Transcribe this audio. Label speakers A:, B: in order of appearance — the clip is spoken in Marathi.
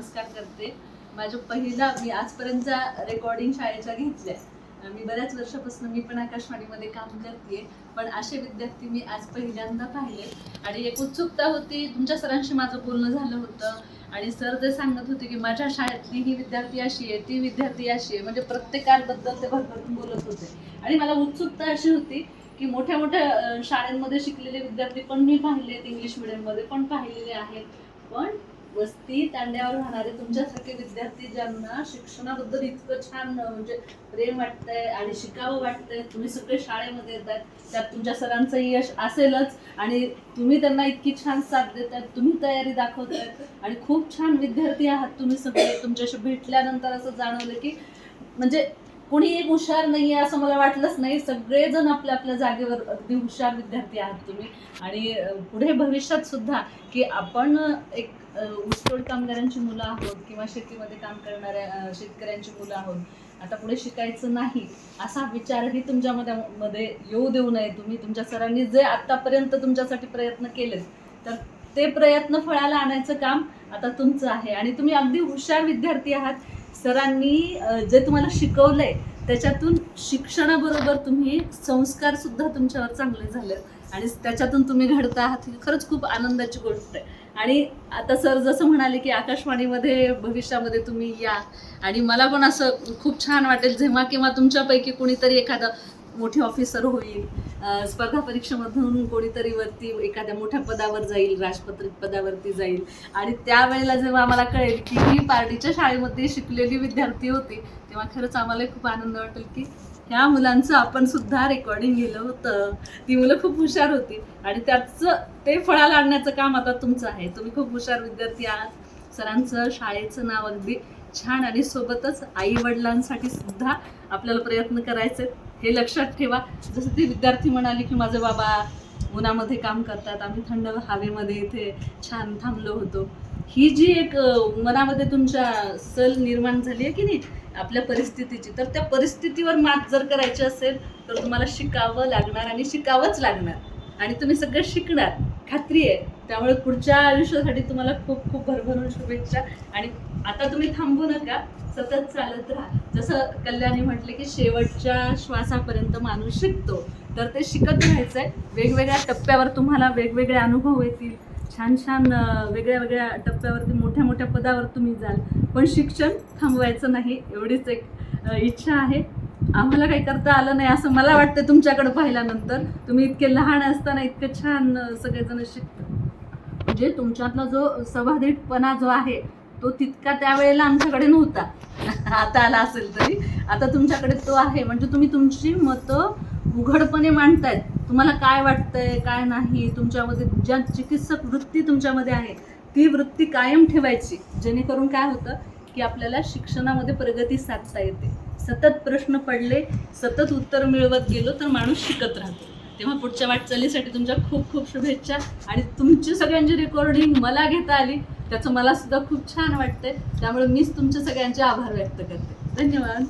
A: नमस्कार करते. माझ्या पहिला मी आजपर्यंतच्या रेकॉर्डिंग शाळेच्या घेतल्या. मी बऱ्याच वर्षापासून मी पण आकाशवाणीमध्ये काम करते पण असे विद्यार्थी मी आज पहिल्यांदा पाहिले. आणि एक उत्सुकता होती. तुमच्या सरांशी माझं बोलणं झालं होतं. आणि सर जे सांगत होते की माझ्या शाळेतली ही विद्यार्थी अशी आहे ती विद्यार्थी अशी आहे. म्हणजे प्रत्येकाबद्दल ते भरभरून बोलत होते. आणि मला उत्सुकता अशी होती की मोठ्या मोठ्या शाळेमध्ये शाळांमध्ये शिकलेले विद्यार्थी पण मी पाहिलेत इंग्लिश मिडियममध्ये पण पाहिलेले आहेत. पण वस्ती तांड्यावर राहणारे तुमच्यासारखे विद्यार्थी ज्यांना शिक्षणाबद्दल इतकं छान म्हणजे प्रेम वाटतंय आणि शिकावं वाटतंय तुम्ही सगळे शाळेमध्ये येतात त्यात तुमच्या सरांचं यश असेलच आणि तुम्ही त्यांना इतकी छान साथ देतात तुम्ही तयारी दाखवताय आणि खूप छान विद्यार्थी आहात तुम्ही सगळे. तुमच्याशी भेटल्यानंतर असं जाणवलं की म्हणजे कुणी एक हुशार नाही आहे असं मला वाटलंच नाही. सगळेजण आपल्या आपल्या जागेवर अगदी हुशार विद्यार्थी आहात तुम्ही. आणि पुढे भविष्यात सुद्धा की आपण एक ऊसतोड कामगारांची मुलं आहोत किंवा शेतीमध्ये काम करणाऱ्या शेतकऱ्यांची मुलं आहोत. आता पुढे शिकायचं नाही असा विचारही तुमच्यामध्ये मध्ये येऊ देऊ नये तुम्ही. तुमच्या सरांनी जे आतापर्यंत तुमच्यासाठी प्रयत्न केलेत तर ते प्रयत्न फळाला आणायचं काम आता तुमचं आहे. आणि तुम्ही अगदी हुशार विद्यार्थी आहात. सरांनी जे तुम्हाला शिकवलंय त्याच्यातून शिक्षणाबरोबर तुम्ही संस्कार सुद्धा तुमच्यावर चांगले झाले. आणि त्याच्यातून तुम्ही घडता आहात ही खरंच खूप आनंदाची गोष्ट आहे. आणि आता सर जसं म्हणाले की आकाशवाणीमध्ये भविष्यामध्ये तुम्ही या. आणि मला पण असं खूप छान वाटेल जेव्हा किंवा तुमच्यापैकी कुणीतरी एखादं मोठी ऑफिसर होईल. स्पर्धा परीक्षेमधून कोणीतरी वरती एखाद्या मोठ्या पदावर जाईल राजपत्रित पदावरती जाईल. आणि त्यावेळेला जेव्हा आम्हाला कळेल की ही पार्टीच्या शाळेमध्ये शिकलेली विद्यार्थी होती तेव्हा खरंच आम्हाला खूप आनंद वाटेल की ह्या मुलांचं आपण सुद्धा रेकॉर्डिंग केलं होतं. ती मुलं खूप हुशार होती. आणि त्याचं ते फळाला आणण्याचं काम आता तुमचं आहे. तुम्ही खूप हुशार विद्यार्थी आहात. सरांचं शाळेचं नाव अगदी छान आणि सोबतच आई वडिलांसाठी सुद्धा आपल्याला प्रयत्न करायचे हे लक्षात ठेवा. जसं ती विद्यार्थी म्हणाली की माझे बाबा उन्हामध्ये काम करतात आम्ही थंड हवेमध्ये इथे छान थांबलो होतो. ही जी एक मनामध्ये तुमच्या सल निर्माण झाली आहे की नाही आपल्या परिस्थितीची तर त्या परिस्थितीवर मात जर करायची असेल तर तुम्हाला शिकावं लागणार आणि शिकावंच लागणार. आणि तुम्ही सगळं शिकणार. खात्री आहे. त्यामुळे पुढच्या आयुष्यासाठी तुम्हाला खूप खूप भरभरून शुभेच्छा. आणि आता तुम्ही थांबू नका सतत चालत राहा. जसं कल्याणी म्हटले की शेवटच्या श्वासापर्यंत माणूस शिकतो तर ते शिकत राहायचंय. वेगवेगळ्या टप्प्यावर तुम्हाला वेगवेगळे अनुभव येतील. छान छान वेगळ्या वेगळ्या टप्प्यावरती मोठ्या मोठ्या पदावर तुम्ही जाल. पण शिक्षण थांबवायचं नाही एवढीच एक इच्छा आहे. आम्हाला काही करता आलं नाही असं मला वाटतं तुमच्याकडे पाहिल्यानंतर. तुम्ही इतके लहान असताना इतके छान सगळेजण शिकतात. म्हणजे तुमच्यातला जो सभाधीटपणा जो आहे तो तितका त्यावेळेला आमच्याकडे नव्हता. आता आला असेल तरी. आता तुमच्याकडे तो आहे. म्हणजे तुम्ही तुमची मतं उघडपणे मांडतायत. तुम्हाला काय वाटतंय काय नाही तुमच्यामध्ये ज्या चिकित्सक वृत्ती तुमच्यामध्ये आहे ती वृत्ती कायम ठेवायची. जेणेकरून काय होतं की आपल्याला शिक्षणामध्ये प्रगती साधता येते. सतत प्रश्न पडले सतत उत्तर मिळवत गेलो तर माणूस शिकत राहतो. तेव्हा पुढच्या वाटचालीसाठी तुमच्या खूप खूप शुभेच्छा. आणि तुमची सगळ्यांची रेकॉर्डिंग मला घेता आली त्याचं मला सुद्धा खूप छान वाटतंय. त्यामुळे मीच तुमच्या सगळ्यांचे आभार व्यक्त करते. धन्यवाद.